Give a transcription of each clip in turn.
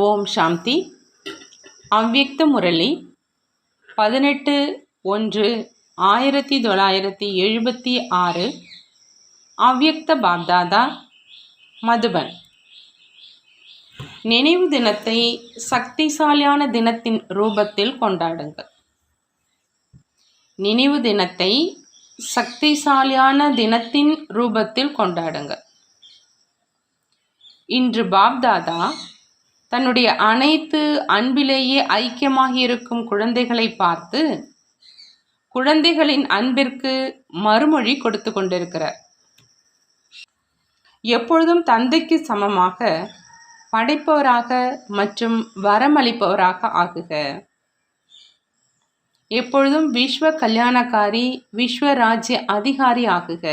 ஓம் சாந்தி. அவ்யக்த முரளி பதினெட்டு ஒன்று ஆயிரத்தி தொள்ளாயிரத்தி எழுபத்தி ஆறு அவ்யக்த பாப்தாதா மதுபன். நினைவு தினத்தை சக்திசாலியான தினத்தின் ரூபத்தில் கொண்டாடுங்கள். நினைவு தினத்தை சக்திசாலியான தினத்தின் ரூபத்தில் கொண்டாடுங்கள். இன்று பாப்தாதா தன்னுடைய அனைத்து அன்பிலேயே ஐக்கியமாக இருக்கும் குழந்தைகளை பார்த்து குழந்தைகளின் அன்பிற்கு மறுமொழி கொடுத்து கொண்டிருக்கிறார். எப்பொழுதும் தந்தைக்கு சமமாக படைப்பவராக மற்றும் வரமளிப்பவராக ஆகுக. எப்பொழுதும் விஸ்வ கல்யாணக்காரி விஸ்வ ராஜ்ய அதிகாரி ஆகுக.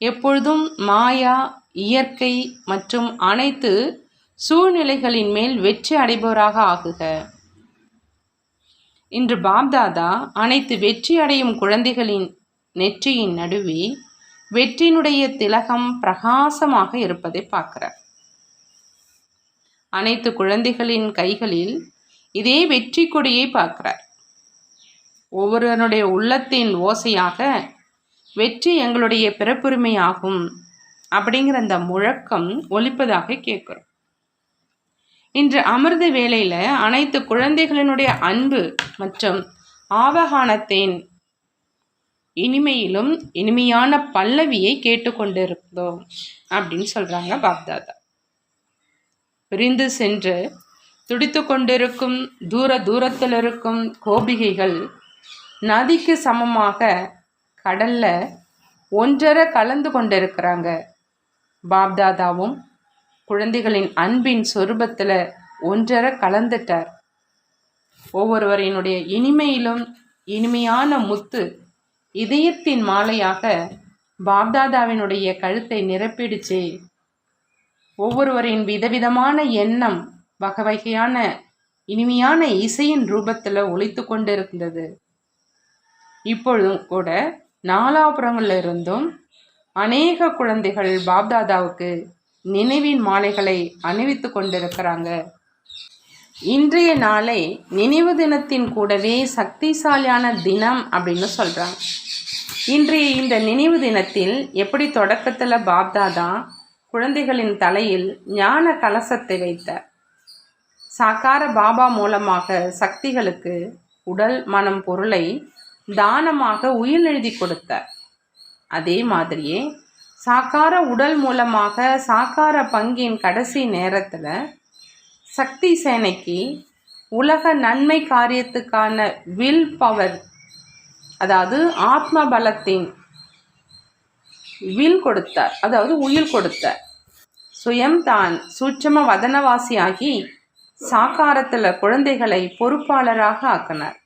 எப்பொழுதும் மாயா இயற்கை மற்றும் அனைத்து சூழ்நிலைகளின் மேல் வெற்றி அடைபவராக ஆகுக. இன்று பாப்தாதா அனைத்து வெற்றி அடையும் குழந்தைகளின் நெற்றியின் நடுவே வெற்றியினுடைய திலகம் பிரகாசமாக இருப்பதை பார்க்கிறார். அனைத்து குழந்தைகளின் கைகளில் இதே வெற்றி கொடியை பார்க்கிறார். ஒவ்வொருவனுடைய உள்ளத்தின் ஓசையாக வெற்றி எங்களுடைய பிறப்புரிமையாகும் அப்படிங்கிற அந்த முழக்கம் ஒலிப்பதாக கேட்குறோம். இன்று அமிர்த வேலையில் அனைத்து குழந்தைகளினுடைய அன்பு மற்றும் ஆவகானத்தின் இனிமையிலும் இனிமையான பல்லவியை கேட்டுக்கொண்டிருந்தோம் அப்படின்னு சொல்கிறாங்க பாப்தாதா. பிரிந்து சென்று துடித்து கொண்டிருக்கும் தூர தூரத்தில் இருக்கும் கோபிகைகள் நதிக்கு சமமாக கடல்ல ஒன்றரை கலந்து கொண்டிருக்கிறாங்க. பாப்தாதாவும் குழந்தைகளின் அன்பின் சொரூபத்தில் ஒன்றர கலந்துட்டார். ஒவ்வொருவரினுடைய இனிமையிலும் இனிமையான முத்து இதயத்தின் மாலையாக பாப்தாதாவினுடைய கழுத்தை நிரப்பிடுச்சு. ஒவ்வொருவரின் விதவிதமான எண்ணம் வகை வகையான இனிமையான இசையின் ரூபத்தில் ஒழித்து கொண்டிருந்தது. இப்பொழுதும் கூட நாலாபுரங்களில் இருந்தும் அநேக குழந்தைகள் பாப்தாதாவுக்கு நினைவின் மாலைகளை அணிவித்து கொண்டிருக்கிறாங்க. இன்றைய நாளை நினைவு தினத்தின் கூடவே சக்திசாலியான தினம் அப்படின்னு சொல்கிறாங்க இன்றைய இந்த நினைவு தினத்தில் எப்படி தொடக்கத்தில் பாப்தாதா குழந்தைகளின் தலையில் ஞான கலசத்தை வைத்தார். சாக்கார பாபா மூலமாக சக்திகளுக்கு உடல் மனம் பொருளை தானமாக உயிர் எழுதி கொடுத்தார். அதே மாதிரியே சாக்கார உடல் மூலமாக சாக்கார பங்கின் கடைசி நேரத்தில் சக்தி சேனைக்கு உலக நன்மை காரியத்துக்கான வில் பவர் அதாவது ஆத்ம பலத்தின் வில் கொடுத்தார். அதாவது உயிர் கொடுத்தார். சுயம் தான் சூட்சம வதனவாசியாகி சாக்காரத்தில் குழந்தைகளை பொறுப்பாளராக ஆக்கினார்.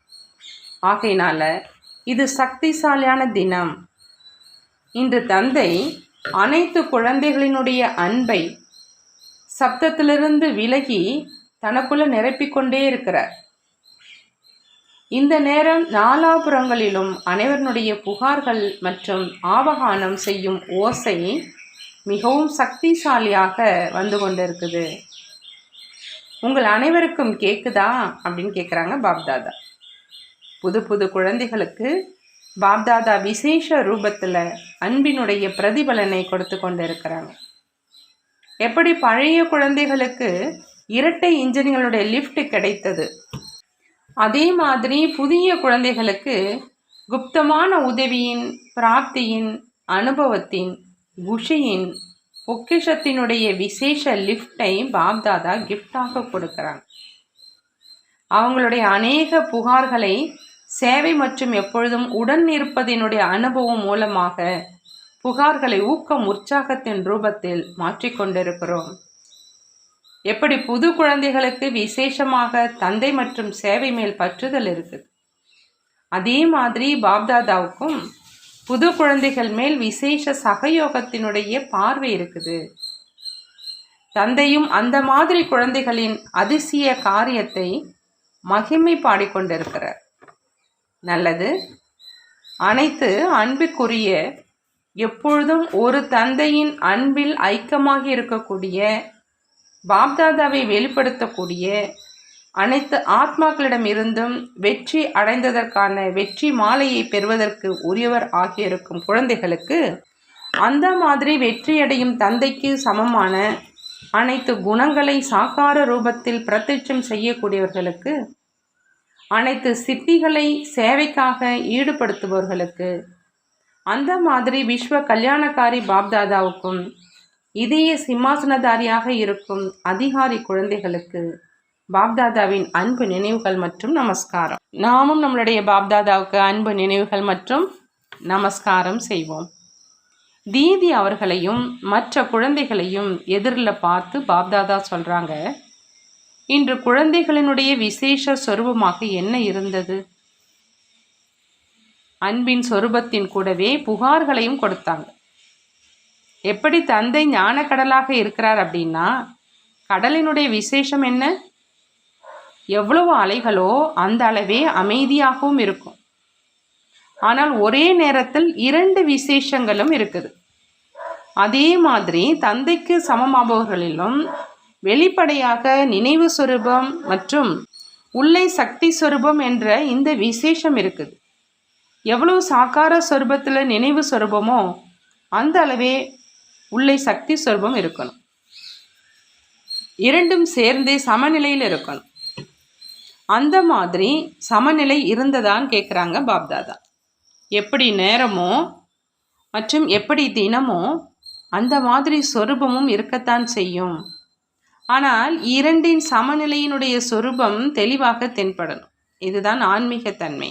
ஆகையினால இது சக்திசாலியான தினம். இன்று தந்தை அனைத்து குழந்தைகளினுடைய அன்பை சப்தத்திலிருந்து விலகி தனக்குள்ள நிரப்பிக்கொண்டே இருக்கிறார். இந்த நேரம் நாலாபுறங்களிலும் அனைவருடைய புகார்கள் மற்றும் ஆவகானம் செய்யும் ஓசை மிகவும் சக்திசாலியாக வந்து கொண்டிருக்குது. உங்கள் அனைவருக்கும் கேட்குதா அப்படின்னு கேட்குறாங்க பாப்தாதா. புது புது குழந்தைகளுக்கு பாப்தாதா விசேஷ ரூபத்தில் அன்பினுடைய பிரதிபலனை கொடுத்து கொண்டு இருக்கிறாங்க எப்படி பழைய குழந்தைகளுக்கு இரட்டை இன்ஜின்களுடைய லிஃப்ட் கிடைத்தது? அதே மாதிரி புதிய குழந்தைகளுக்கு குப்தமான உதவியின் பிராப்தியின் அனுபவத்தின் குஷியின் பொக்கிஷத்தினுடைய விசேஷ லிஃப்டை பாப்தாதா கிஃப்டாக கொடுக்குறாங்க. அவங்களுடைய அநேக புகார்களை சேவை மற்றும் எப்பொழுதும் உடன் இருப்பதனுடைய அனுபவம் மூலமாக புகார்களை ஊக்கம் உற்சாகத்தின் ரூபத்தில் மாற்றிக்கொண்டிருக்கிறோம் எப்படி புது குழந்தைகளுக்கு விசேஷமாக தந்தை மற்றும் சேவை மேல் பற்றுதல் இருக்குது? அதே மாதிரி பாப்தாதாவுக்கும் புது குழந்தைகள் மேல் விசேஷ சகயோகத்தினுடைய பார்வை இருக்குது. தந்தையும் அந்த மாதிரி குழந்தைகளின் அதிசய காரியத்தை மகிமை பாடிக்கொண்டிருக்கிறார். நல்லது. அனைத்து அன்பிற்குரிய எப்பொழுதும் ஒரு தந்தையின் அன்பில் ஐக்கியமாக இருக்கக்கூடிய பாப்தாதாவை வெளிப்படுத்தக்கூடிய அனைத்து ஆத்மாக்களிடமிருந்தும் வெற்றி அடைந்ததற்கான வெற்றி மாலையை பெறுவதற்கு உரியவர் ஆகியிருக்கும் குழந்தைகளுக்கு அந்த மாதிரி வெற்றியடையும் தந்தைக்கு சமமான அனைத்து குணங்களை சாக்கார ரூபத்தில் பிரத்யட்சம் செய்யக்கூடியவர்களுக்கு அனைத்து சித்திகளை சேவைக்காக ஈடுபடுத்துபவர்களுக்கு. அந்த மாதிரி விஸ்வ கல்யாணக்காரி பாப்தாதாவுக்கும் இதய சிம்மாசனதாரியாக இருக்கும் அதிகாரி குழந்தைகளுக்கு பாப்தாதாவின் அன்பு நினைவுகள் மற்றும் நமஸ்காரம். நாமும் நம்மளுடைய பாப்தாதாவுக்கு அன்பு நினைவுகள் மற்றும் நமஸ்காரம் செய்வோம். தீதி அவர்களையும் மற்ற குழந்தைகளையும் எதிரில் பார்த்து பாப்தாதா சொல்கிறாங்க இன்று குழந்தைகளினுடைய விசேஷ சொரூபமாக என்ன இருந்தது? அன்பின் சொரூபத்தின் கூடவே புகார்களையும் கொடுத்தாங்க. எப்படி தந்தை ஞானக்கடலாக இருக்கிறார் அப்படின்னா கடலினுடைய விசேஷம் என்ன? எவ்வளவு அலைகளோ அந்த அளவே அமைதியாகவும் இருக்கும். ஆனால் ஒரே நேரத்தில் இரண்டு விசேஷங்களும் இருக்குது. அதே மாதிரி தந்தைக்கு சமமாபவர்களிலும் வெளிப்படையாக நினைவு சொரூபம் மற்றும் உள்ளே சக்தி சொரூபம் என்ற இந்த விசேஷம் இருக்குது. எவ்வளவு சாக்கார சொரூபத்தில் நினைவு சொரூபமோ அந்த அளவே உள்ளே சக்தி சொரூபம் இருக்கணும். இரண்டும் சேர்ந்தே சமநிலையில் இருக்கணும். அந்த மாதிரி சமநிலை இருந்ததான்னு கேட்குறாங்க பாப்தாதா. எப்படி நேரமோ மற்றும் எப்படி தினமோ அந்த மாதிரி சொரூபமும் இருக்கத்தான் செய்யும். ஆனால் இரண்டின் சமநிலையினுடைய சொரூபம் தெளிவாக தென்படணும். இதுதான் ஆன்மீகத்தன்மை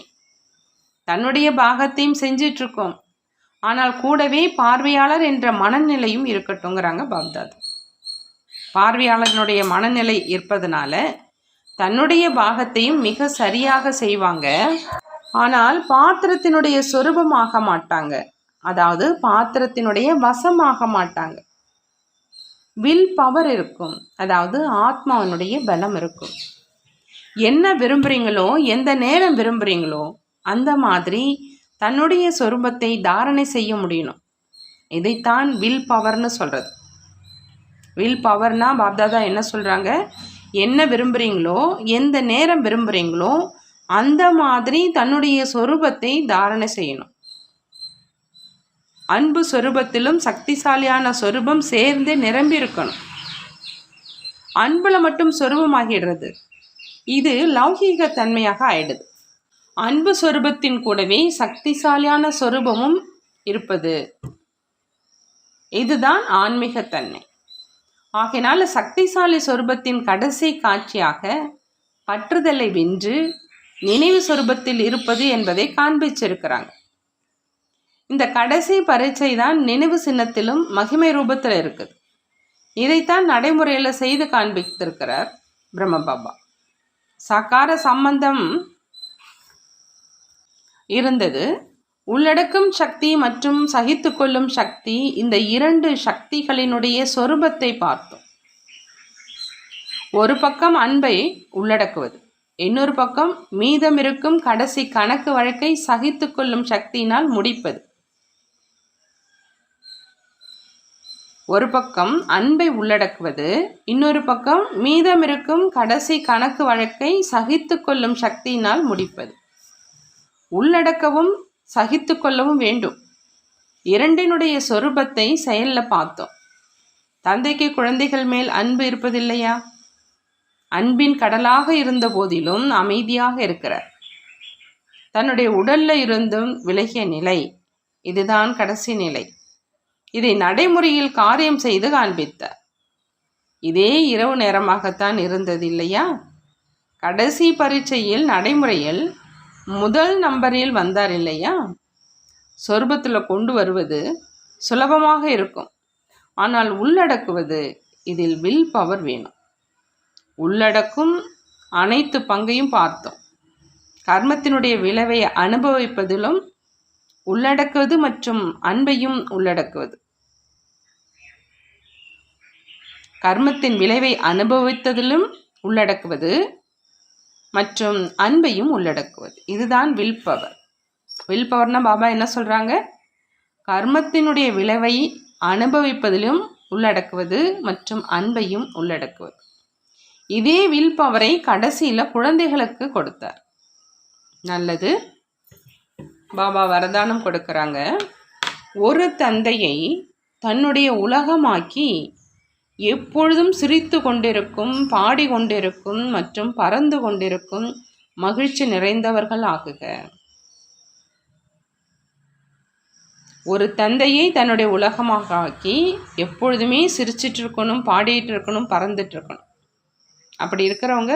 தன்னுடைய பாகத்தையும் செஞ்சிட்ருக்கோம். ஆனால் கூடவே பார்வையாளர் என்ற மனநிலையும் இருக்கட்டும்ங்கிறாங்க பாப்தாத். பார்வையாளர்களுடைய மனநிலை இருப்பதனால தன்னுடைய பாகத்தையும் மிக சரியாக செய்வாங்க. ஆனால் பாத்திரத்தினுடைய சொரூபமாக மாட்டாங்க. அதாவது பாத்திரத்தினுடைய வசமாக மாட்டாங்க. வில் பவர் இருக்கும். அதாவது ஆத்மாவினுடைய பலம் இருக்கும். என்ன விரும்புகிறீங்களோ எந்த நேரம் விரும்புகிறீங்களோ அந்த மாதிரி தன்னுடைய சொரூபத்தை தாரணை செய்ய முடியணும். இதைத்தான் வில் பவர்னு சொல்கிறது வில் பவர்னா பாப்தாதா என்ன சொல்கிறாங்க என்ன விரும்புகிறீங்களோ எந்த நேரம் விரும்புகிறீங்களோ அந்த மாதிரி தன்னுடைய சொரூபத்தை தாரணை செய்யணும். அன்பு சொரூபத்திலும் சக்திசாலியான சொரூபம் சேர்ந்தே நிரம்பி இருக்கணும் அன்புல மட்டும் சொரூபமாகிடுறது. இது லௌகீக தன்மையாக ஆயிடுது. அன்பு சொரூபத்தின் கூடவே சக்திசாலியான சொரூபமும் இருப்பது. இதுதான் ஆன்மீகத்தன்மை ஆகையினால சக்திசாலி சொரூபத்தின் கடைசி காட்சியாக பற்றுதலை வென்று நினைவு சொரூபத்தில் இருப்பது என்பதை காண்பிச்சிருக்கிறாங்க. இந்த கடைசி பரீட்சை தான் நினைவு சின்னத்திலும் மகிமை ரூபத்தில் இருக்குது இதைத்தான் நடைமுறையில் செய்து காண்பித்திருக்கிறார் பிரம்மபாபா. சாக்கார சம்பந்தம் இருந்தது. உள்ளடக்கும் சக்தி மற்றும் சகித்து கொள்ளும் சக்தி இந்த இரண்டு சக்திகளினுடைய சொரூபத்தை பார்த்தோம். ஒரு பக்கம் அன்பை உள்ளடக்குவது இன்னொரு பக்கம் மீதமிருக்கும் கடைசி கணக்கு வழக்கை சகித்து கொள்ளும் சக்தியினால் முடிப்பது. ஒரு பக்கம் அன்பை உள்ளடக்குவது இன்னொரு பக்கம் மீதமிருக்கும் கடைசி கணக்கு வழக்கை சகித்து கொள்ளும் சக்தியினால் முடிப்பது. உள்ளடக்கவும் சகித்து கொள்ளவும் வேண்டும். இரண்டினுடைய சொரூபத்தை செயலில் பார்த்தோம். தந்தைக்கு குழந்தைகள் மேல் அன்பு இருப்பதில்லையா? அன்பின் கடலாக இருந்த போதிலும் அமைதியாக இருக்கிறார். தன்னுடைய உடல்ல இருந்தும் விலகிய நிலை இதுதான் கடைசி நிலை. இதை நடைமுறையில் காரியம் செய்து காண்பித்தார். இதே இரவு நேரமாகத்தான் இருந்தது இல்லையா? கடைசி பரீட்சையில் நடைமுறையில் முதல் நம்பரில் வந்தார் இல்லையா? சொர்பத்தில் கொண்டு வருவது சுலபமாக இருக்கும். ஆனால் உள்ளடக்குவது இதில் வில் பவர் வேணும். உள்ளடக்கும் அனைத்து பங்கையும் பார்த்தோம். கர்மத்தினுடைய விளைவை அனுபவிப்பதிலும் உள்ளடக்குவது மற்றும் அன்பையும் உள்ளடக்குவது. கர்மத்தின் விளைவை அனுபவித்ததிலும் உள்ளடக்குவது மற்றும் அன்பையும் உள்ளடக்குவது. இதுதான் வில் பவர் வில் பவர்னா பாபா என்ன சொல்கிறாங்க கர்மத்தினுடைய விளைவை அனுபவிப்பதிலும் உள்ளடக்குவது மற்றும் அன்பையும் உள்ளடக்குவது. இதே வில் பவரை கடைசியில் குழந்தைகளுக்கு கொடுத்தார். நல்லது. பாபா வரதானம் கொடுக்குறாங்க. ஒரு தந்தையை தன்னுடைய உலகமாக்கி எப்பொழுதும் சிரித்து கொண்டிருக்கும் பாடிக்கொண்டிருக்கும் மற்றும் பறந்து கொண்டிருக்கும் மகிழ்ச்சி நிறைந்தவர்கள் ஆகுக. ஒரு தந்தையை தன்னுடைய உலகமாக ஆக்கி எப்பொழுதுமே சிரிச்சிட்டு இருக்கணும் பாடிட்டு இருக்கணும் பறந்துட்டு இருக்கணும். அப்படி இருக்கிறவங்க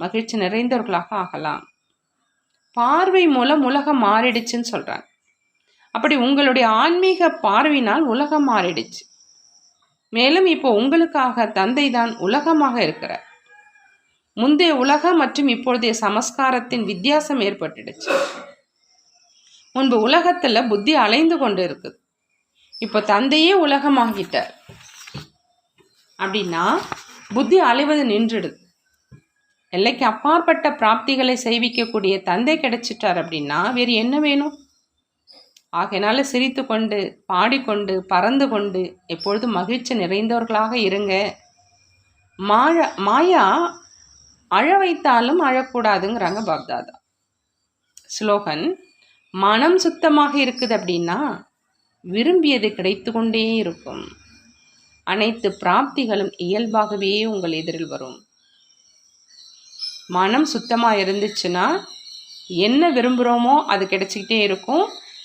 மகிழ்ச்சி நிறைந்தவர்களாக ஆகலாம். பார்வை மூலம் உலகம் மாறிடுச்சுன்னு சொல்கிறாங்க அப்படி உங்களுடைய ஆன்மீக பார்வையினால் உலகம் மாறிடுச்சு. மேலும் இப்போ உங்களுக்காக தந்தை தான் உலகமாக இருக்கிறார். முந்தைய உலகம் மற்றும் இப்பொழுதைய சமஸ்காரத்தின் வித்தியாசம் ஏற்பட்டுடுச்சு. முன்பு உலகத்தில் புத்தி அலைந்து கொண்டு இருக்குது. இப்போ தந்தையே உலகமாகிட்டார். அப்படின்னா புத்தி அலைவது நின்றுடுது. எல்லைக்கு அப்பாற்பட்ட பிராப்திகளை செய்விக்கக்கூடிய தந்தை கிடைச்சிட்டார் அப்படின்னா வேறு என்ன வேணும்? ஆகையினால சிரித்து கொண்டு பாடிக்கொண்டு பறந்து கொண்டு எப்பொழுதும் மகிழ்ச்சி நிறைந்தவர்களாக இருங்க. மாழ மாயா அழ வைத்தாலும் அழக்கூடாதுங்கிறாங்க பாப்தாதா. ஸ்லோகன் மனம் சுத்தமாக இருக்குது அப்படின்னா விரும்பியது கிடைத்து கொண்டே இருக்கும். அனைத்து பிராப்திகளும் இயல்பாகவே உங்கள் எதிரில் வரும். மனம் சுத்தமாக இருந்துச்சுன்னா என்ன விரும்புகிறோமோ அது கிடைச்சிக்கிட்டே இருக்கும்.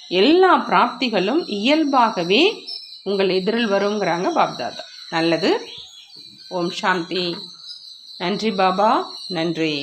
எல்லா பிராப்திகளும் இயல்பாகவே உங்கள் எதிரில் வருங்கிறாங்க பாப்தாதா. நல்லது. ஓம் சாந்தி. நன்றி பாபா. நன்றி.